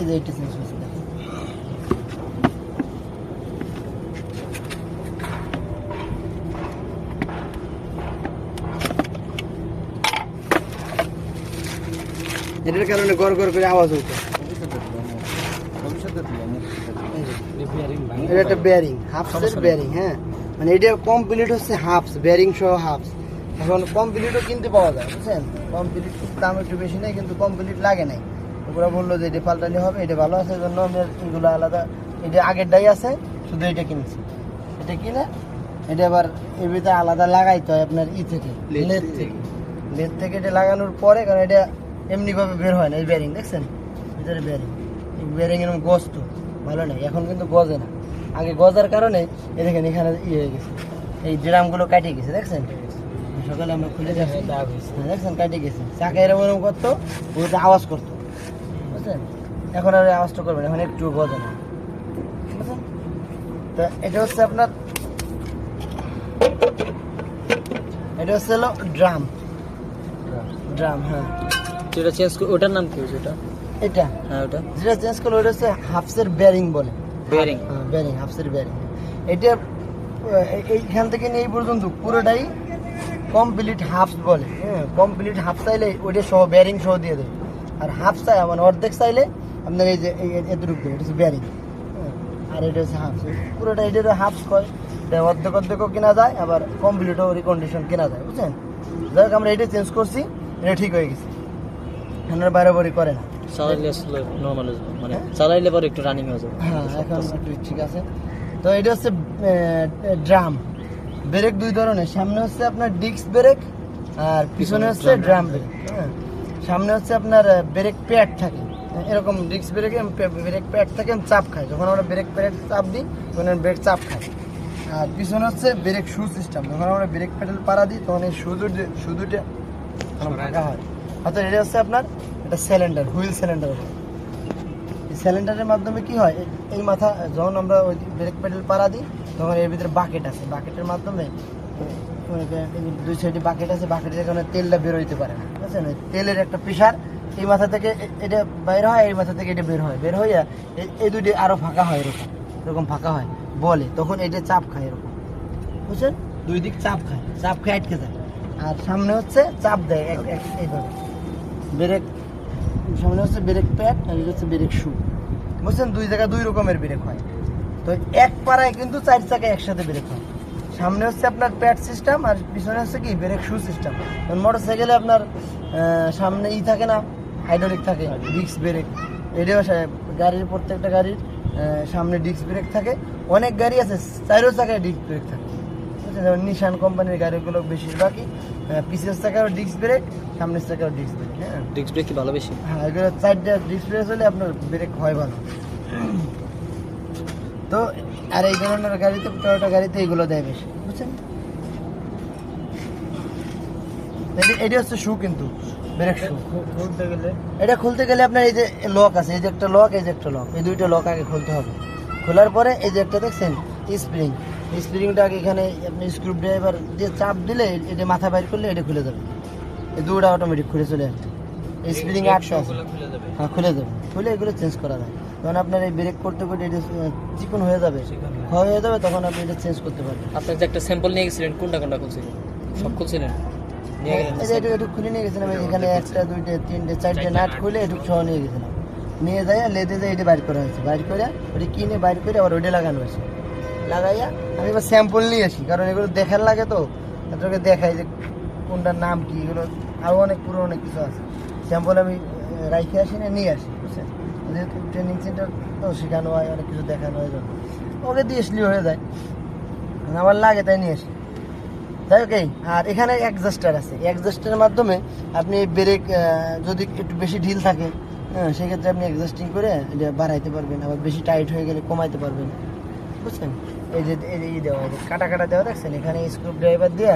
যে এইটা চেঞ্জ করছি এটার কারণে গড় গড় করে আওয়াজ হতো এটা একটা বেয়ারিং হাফসের বেয়ারিং হ্যাঁ। মানে এটা কমপ্লিট হচ্ছে হাফস বেয়ারিং সহ হাফস এখন কমপ্লিটও কিনতে পাওয়া যায় বুঝছেন? কমপ্লিট দাম একটু বেশি নেই কিন্তু কমপ্লিট লাগে নাই। ওরা বলল যে এটা পাল্টালে হবে এটা ভালো আছে জন্য আমি এগুলো আলাদা এটা আগেরটাই আছে শুধু এটা কিনছি। এটা কিনে এটা আবার ভিতরে আলাদা লাগাইতে হয় আপনার ই থেকে লেদ থেকে। লেদ থেকে এটা লাগানোর পরে কারণ এটা এমনিভাবে বের হয় না এই বেয়ারিং দেখছেন? ভিতরে বেয়ারিং এই বেয়ারিং এরকম গস্ত ভালো নেই এখন কিন্তু গজে না। আগে গজার কারণে এই দেখেন এখানে ইয়ে হয়ে গেছে। এই ড্রামগুলো কাটে গেছে দেখছেন? সকালে আমরা খুলে যাচ্ছি হ্যাঁ, দেখছেন? কাটে গেছে। চাকা এরকম করতো ওইটা আওয়াজ করতো। বুঝছেন এখন আর আওয়াজটা করবেন এখন একটু গজে না তো এটা হচ্ছে আপনার এটা হচ্ছে হলো ড্রাম। ড্রাম হ্যাঁ। যেটা চেঞ্জ ওটার নাম কি ওটা? এটা। হ্যাঁ ওটা। যেটা চেঞ্জ করল ওটা হচ্ছে হাফসের বেয়ারিং বলে। বেয়ারিং হ্যাঁ বেয়ারিং হাফসের ব্যারিং এটা এই- এইখান থেকে নিয়ে এই পর্যন্ত পুরোটাই কমপ্লিট হাফস বলে। হ্যাঁ কমপ্লিট হাফ চাইলে ওইটা সহ ব্যারিং সহ দিয়ে দেবে। আর হাফ চাই মানে অর্ধেক চাইলে আপনার এই যে এতটুকু দেবে এটা হচ্ছে বেয়ারিং আর এটা হচ্ছে হাফস পুরোটা এটা হাফস কয় এটা অর্ধেক অর্ধেকও কেনা যায় আবার কমপ্লিটও রিকন্ডিশন কেনা যায় বুঝছেন? যাই হোক আমরা এটা চেঞ্জ করছি এটা ঠিক হয়ে গেছে। আপনার বাড়াবাড়ি করে না। চালাইলে নর্মাল মানে? চালাইলে পরে একটু রানিং হয়ে যাবে। হ্যাঁ এখন একটু ঠিক আছে। তো এটা হচ্ছে ড্রাম ব্রেক দুই ধরনের সামনে হচ্ছে আপনার ডিস্ক ব্রেক আর পিছনে পিছনে হচ্ছে ড্রাম ব্রেক হ্যাঁ। সামনে হচ্ছে আপনার ব্রেক প্যাড থাকে। এরকম ডিস্ক ব্রেকে ব্রেক প্যাড থাকে চাপ খায় যখন আমরা ব্রেক প্যাড চাপ দিই তখন ব্রেক চাপ খায় আর পিছনে হচ্ছে ব্রেক শু সিস্টেম যখন আমরা ব্রেক প্যাডেল পাড়া দিই তখন এই শুধু শুধুটা ফাঁকা হয়। অর্থাৎ এটা হচ্ছে আপনার এটা সিলিন্ডার হুইল সিলিন্ডার এই সিলিন্ডারের মাধ্যমে কি হয়? এই- এই মাথা যখন আমরা ওই ব্রেক প্যাডেল পাড়া দিই তখন এর ভিতরে বাকেট আছে। বাকেটের মাধ্যমে দুই সাইডে বাকেট আছে বাকেটের কারণে তেলটা বের হইতে পারে না। বুঝছেন ওই তেলের একটা প্রেশার এই মাথা থেকে এটা বের হয়, এই মাথা থেকে এটা বের হয়। বের হইয়া এই- দুটি আরও ফাঁকা হয় এরকম এরকম ফাঁকা হয়। বলে, তখন এটা চাপ খায় এরকম। বুঝছেন? দুই দিক চাপ খায়, চাপ খেয়ে আটকে যায়। আর সামনে হচ্ছে চাপ দেয় এইভাবে। ব্রেক সামনে হচ্ছে ব্রেক প্যাড, আর হচ্ছে ব্রেক শু। বুঝছেন? দুই জায়গায় দুই রকমের ব্রেক হয়। তো এক পাড়ায় কিন্তু চার চাকায় একসাথে ব্রেক হয়। সামনে হচ্ছে আপনার প্যাড সিস্টেম আর পিছনে হচ্ছে কি ব্রেক শু সিস্টেম। মোটর সাইকেলে আপনার সামনে ই থাকে না হাইড্রোলিক থাকে ডিস্ক ব্রেক। এটাও গাড়ির প্রত্যেকটা গাড়ির সামনে ডিস্ক ব্রেক থাকে। অনেক গাড়ি আছে চারো চাকায় ডিস্ক ব্রেক থাকে। যেমন নিশান কোম্পানির গাড়িগুলো বেশিরভাগই পিছের চাকারও ডিস্ক ব্রেক সামনের চাকারও ডিস্ক ব্রেক হ্যাঁ? ডিস্ক ব্রেক কি ভালো বেশি? হ্যাঁ এগুলো চারটে ডিসপ্লে হলে আপনার ব্রেক হয় ভালো। তো আর এই ধরনের গাড়িতে টয়োটা গাড়িতে এগুলো দেয় বেশি বুঝছেন? এটি- হচ্ছে শু কিন্তু ব্রেক শু খুলতে গেলে। এটা খুলতে গেলে আপনার এই যে লক আছে এই যে একটা লক এই যে একটা লক এই দুইটা লক আগে খুলতে হবে। খোলার পরে এই যে একটা দেখছেন স্প্রিং স্প্রিংটা আগে এখানে আপনি স্ক্রু ড্রাইভার দিয়ে চাপ দিলে এটা মাথা বাইর করলে এটা খুলে যাবে। এই দুটা অটোমেটিক খুলে চলে আসবে। স্প্রিং আটটা আছে। হ্যাঁ খুলে যাবে খুলে এগুলো চেঞ্জ করা যায়। তখন আপনার এই ব্রেক করতে করতে এটা চিকন হয়ে যাবে। হয়ে যাবে। তখন আপনি এটা চেঞ্জ করতে পারবেন। আপনি যে একটা স্যাম্পল নিয়ে গেছিলেন কোনটা কোনটা খুলছিলেন? সব খুলছিলেন? নিয়ে গেলেন। এই যে একটু খুলে নিয়ে গেছিলাম। এখানে একটা দুইটা তিনটে চারটে নাট খুলে একটু সহ নিয়ে গেছিলাম। নিয়ে লেদে যাই এটা বাইর করা হয়েছে। বাইর করে ওটা কিনে বাইর করে আবার ওইটা লাগানো হয়েছে। লাগাইয়া আমি এবার স্যাম্পল নিয়ে আসি কারণ এগুলো দেখার লাগে তো। দেখাই যে কোনটার নাম কি এগুলো আরও অনেক পুরো অনেক কিছু আছে। স্যাম্পল আমি রাইখে আসি না নিয়ে আসি বুঝছেন? যেহেতু ট্রেনিং সেন্টার তো শেখানো হয় অনেক কিছু দেখানো হয় ওকে দিয়ে আসলেই হয়ে যায়। আমার লাগে তাই নিয়ে আসি। হোক এই, আর এখানে অ্যাডজাস্টার আছে। অ্যাডজাস্টারের মাধ্যমে আপনি ব্রেক যদি একটু বেশি ঢিল থাকে হ্যাঁ সেক্ষেত্রে আপনি অ্যাডজাস্টিং করে এটা বাড়াইতে পারবেন। আবার বেশি টাইট হয়ে গেলে কমাইতে পারবেন। বুঝছেন? এই যে এই যে দেওয়া এই যে কাটা কাটা দেওয়া দেখছেন? এখানে স্ক্রু ড্রাইভার দিয়ে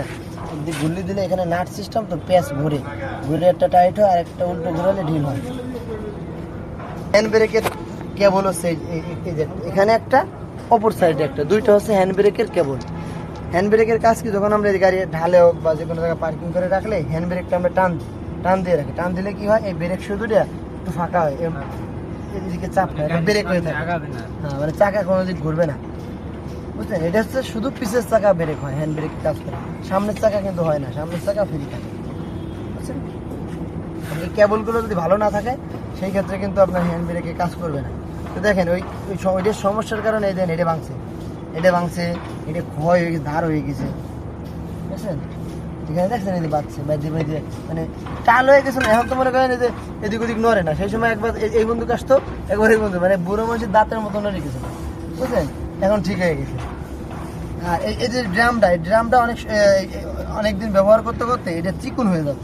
একদিক ঘুরলি দিলে এখানে নাট সিস্টেম তো প্যাচ ঘুরে। ঘুরে একটা টাইট হয় আর একটা উল্টো ঘুরালে ঢিল হয়। হ্যান্ড ব্রেকের কেবল হচ্ছে এই- যে এখানে একটা অপর সাইডে একটা। দুইটা হচ্ছে হ্যান্ড ব্রেকের কেবল হ্যান্ড ব্রেকের কাজ কি? যখন আমরা এই গাড়ি ঢালে হোক বা যে কোনো জায়গায় পার্কিং করে রাখলে হ্যান্ড ব্রেকটা আমরা টান টান দিয়ে রাখি। টান দিলে কি হয়? এই ব্রেক শুধুটা একটু ফাঁকা হয়। এদিকে চাপ এটা ব্রেক হয়ে থাকে। হ্যাঁ মানে চাকা কোনো দিক ঘুরবে না। বুঝলেন, এটা হচ্ছে শুধু পিসের চাকা ব্রেক হয় হ্যান্ড ব্রেক কাজ করে সামনের চাকা কিন্তু হয় না, সামনের চাকা ফ্রি থাকে। বুঝছেন? এই কেবলগুলো যদি ভালো না থাকে, সেই ক্ষেত্রে কিন্তু আপনার হ্যান্ড ব্রেকে কাজ করবে না। তো দেখেন, ওই ওই ওইটার সমস্যার কারণে এই দেন এটা ভাঙছে এটা ভাঙছে এটা ক্ষয় হয়ে গেছে, ধার হয়ে গেছে। বুঝছেন? এখানে দেখছেন এই যে বাচ্চা বাইদে বাইদে মানে টাল হয়ে গেছে না, এখন তো মনে করেন যে এদিক ওদিক নড়ে না, সেই সময় একবার এই- বন্ধু আসতো, একবার এই বন্ধু মানে বুড়ো মানুষের দাঁতের মতো নড়ে গেছে। বুঝলেন এখন ঠিক হয়ে গেছে। আর এই যে ড্রামটা এই ড্রামটা অনেক অনেক দিন ব্যবহার করতে করতে এটা চিকুন হয়ে যাবে।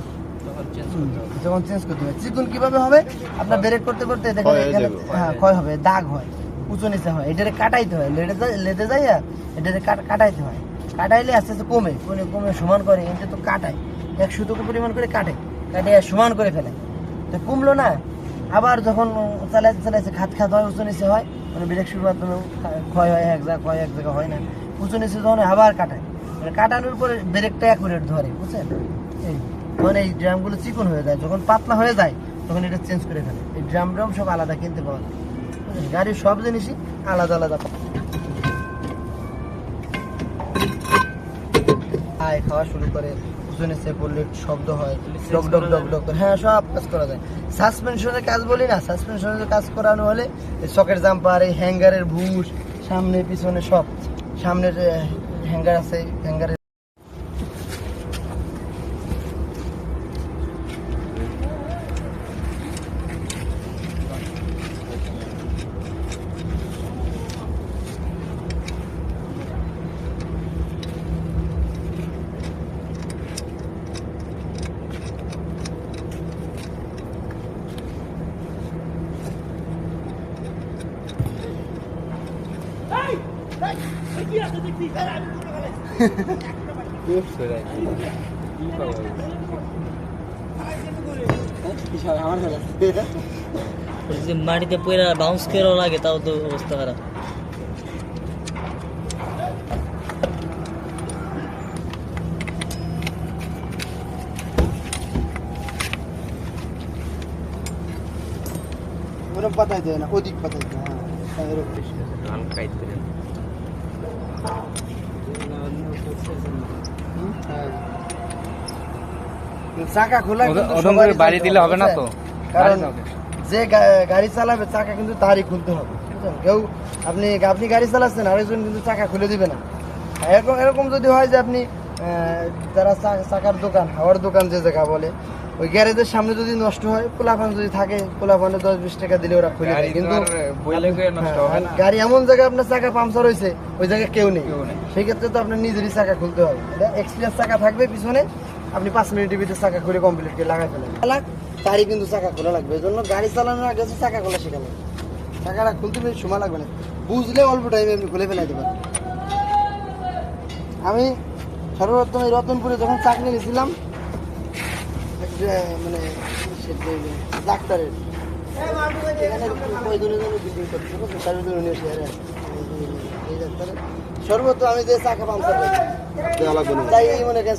যখন চেঞ্জ করতে হবে। চিকুন কীভাবে হবে? আপনার ব্রেক করতে করতে দেখেন এখানে হ্যাঁ ক্ষয় হবে দাগ হয় উঁচু নিচে হয়। এটারে কাটাইতে হয় লেটে যায় লেটে যাইয়া এটারে কাট- কাটাইতে হয়। কাটাইলে আস্তে আস্তে কমে কমে কমে সমান করে এটা তো কাটায়। এক সুতোকে পরিমাণ করে কাটে কাটে সমান করে ফেলে। তো কমলো না আবার যখন চালাইতে চালাইছে খাত খাত হয় উঁচু নিচে হয় মানে ব্রেক শুরুর মাধ্যমে ক্ষয় হয়, এক জায়গা ক্ষয়, এক জায়গা হয় না। উঁচু নিচে যখন আবার কাটায়। মানে কাটানোর পরে ব্রেকটা অ্যাকুরেট ধরে, বুঝছেন? এই তখন এই ড্রামগুলো চিকন হয়ে যায়। যখন পাতলা হয়ে যায়, তখন এটা চেঞ্জ করে ফেলে। এই ড্রাম ড্রাম সব আলাদা কিনতে পাওয়া যায়। গাড়ির সব জিনিসই আলাদা আলাদা। খাওয়া শুরু করে। উজনে সে শব্দ হয়। ডক ডক ডক ডক হ্যাঁ সব কাজ করা যায়। সাসপেনশনের কাজ বলি না সাসপেনশনের কাজ করানো হলে চকের জাম্পার এই হ্যাঙ্গারের ভুষ সামনে পিছনে সব। সামনের হ্যাঙ্গার আছে হ্যাঙ্গারের যদি মাটিতে পয়রা বাউন্স করেও লাগে তাও তো অবস্থা খারাপ ওরকম পাতাইতে হয় না ওদিক পাতাইতে হয় হ্যাঁ এরকম হুম, হ্যাঁ। চাকা খোলা ওদের- কিন্তু ওরকম সবারই করে বাড়ি দিলে হবে না তো? কারণ যে গাড়ি চালাবে চাকা কিন্তু তারই খুলতে হবে। কেউ আপনি আপনি গাড়ি চালাচ্ছেন আরেকজন কিন্তু চাকা খুলে দিবে না। এরকম এরকম যদি হয় যে আপনি আহ, যারা চাকার দোকান হাওয়ার দোকান যে জায়গা বলে ওই গ্যারেজের সামনে যদি নষ্ট হয় পোলাপান যদি থাকে পোলাপানে দশ বিশ টাকা দিলে ওরা খুলে দেয়। কিন্তু হ্যাঁ। গাড়ি এমন জায়গায় আপনার চাকা পাংচার হয়েছে ওই জায়গায় কেউ নেই। সেই ক্ষেত্রে তো আপনার নিজেরই চাকা খুলতে হবে। এক্সপিরিয়েন্স চাকা থাকবে পিছনে আপনি পাঁচ মিনিটের ভিতরে চাকা খুলে কমপ্লিট করে লাগাই ফেলেন। লাগ তারই কিন্তু চাকা খোলা লাগবে। এই জন্য গাড়ি চালানোর আগে চাকা খোলা শেখা লাগবে চাকাটা খুলতে বেশি সময় লাগবে না। বুঝলে অল্প টাইমে আপনি খুলে ফেলাইতে দেবেন আমি সর্বপ্রথম এই রতনপুরে যখন চাকরি নিয়েছিলাম মানে ডাক্তারের। সর্বত্র আমি যে চাকা মনে করেন